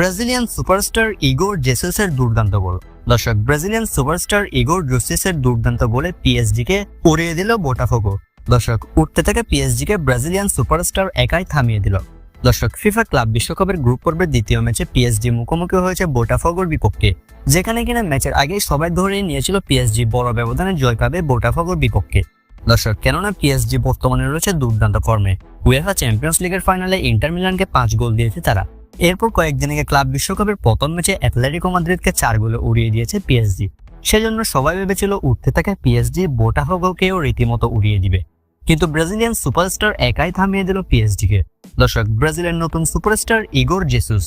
Brazilian superstar ইগোর জেসেসের দুর্দান্ত গোল। দর্শক Brazilian superstar ইগোর জেসাসের দুর্দান্ত গোলে পিএসজি কে উড়িয়ে দিল বোটাফোগো দর্শক, উঠতে থেকে পিএসজি কে ব্রাজিলিয়ান সুপারস্টার একাই থামিয়ে দিল। দর্শক ফিফা ক্লাব বিশ্বকাপের গ্রুপ পর্বের দ্বিতীয় ম্যাচে পিএসজি মুখোমুখি হয়েছে বোটাফোগোর বিপক্ষে। যেখানে কিনা ম্যাচের আগেই সবাই ধরে নিয়েছিল পিএসজি বড় ব্যবধানে জয় পাবে বোটাফোগোর বিপক্ষে। দর্শক, কেননা পিএসজি বর্তমানে রয়েছে দুর্দান্ত ফর্মে উয়েফা চ্যাম্পিয়ন্স লিগের ফাইনালে ইন্টার মিলানকে পাঁচ গোল দিয়েছে তারা। এরপর কয়েকদিন আগে ক্লাব বিশ্বকাপের প্রথম ম্যাচে অ্যাথলেটিকো মাদ্রিদকে চার গোলে উড়িয়ে দিয়েছে পিএসজি সেজন্য সবাই ভেবেছিল উঠতে থাকা পিএসজি বোটাফোগোকেও রীতিমতো উড়িয়ে দিবে। কিন্তু ব্রাজিলিয়ান সুপারস্টার একাই থামিয়ে দিল পিএসজিকে দর্শক, ব্রাজিলের নতুন সুপারস্টার ইগোর জেসুস,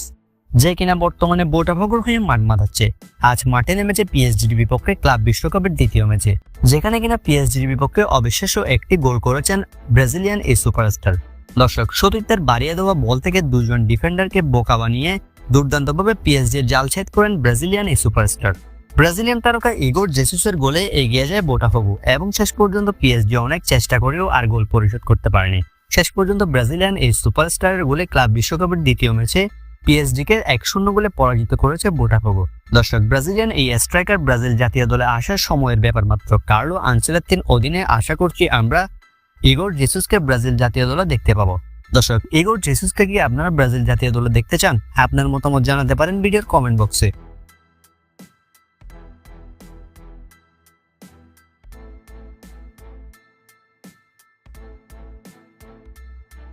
যে কিনা বর্তমানে বোটাফোগোর হয়ে মাঠ মাথাচ্ছে আজ মাঠে নেমেছে পিএসজির বিপক্ষে ক্লাব বিশ্বকাপের দ্বিতীয় ম্যাচে, যেখানে কিনা পিএসজির বিপক্ষে অবিশ্বাস্য একটি গোল করেছেন ব্রাজিলিয়ান এই সুপারস্টার। দর্শক, সতীর্থের বাড়িয়ে দেওয়া বল থেকে দুজন ডিফেন্ডারকে বোকা বানিয়ে দুর্দান্তভাবে পিএসজির জাল ছেদ করেন ব্রাজিলিয়ান এই সুপারস্টার ব্রাজিলিয়ান তারকা ইগোর জেসুসের গোলে এগিয়ে যায় বোটাফোগো এবং শেষ পর্যন্ত পিএসজি অনেক চেষ্টা করেও আর গোল পরিশোধ করতে পারেনি। শেষ পর্যন্ত ব্রাজিলিয়ান এই সুপারস্টারের গোলে ক্লাব বিশ্বকাপের দ্বিতীয় ম্যাচে পিএসজি কে এক শূন্য গোলে পরাজিত করেছে বোটাফোগো। দর্শক, ব্রাজিলিয়ান এই স্ট্রাইকার ব্রাজিল জাতীয় দলে আসার সময়ের ব্যাপার মাত্র। কার্লো আনচেলাত্তিন অধীনে আশা করছি আমরা ইগোর জেসুসকে ব্রাজিল জাতীয় দলে দেখতে পাবো। দর্শক, ইগোর জেসুসকে কি আপনারা ব্রাজিল জাতীয় দলে দেখতে চান? আপনার মতামত জানাতে পারেন ভিডিওর কমেন্ট বক্সে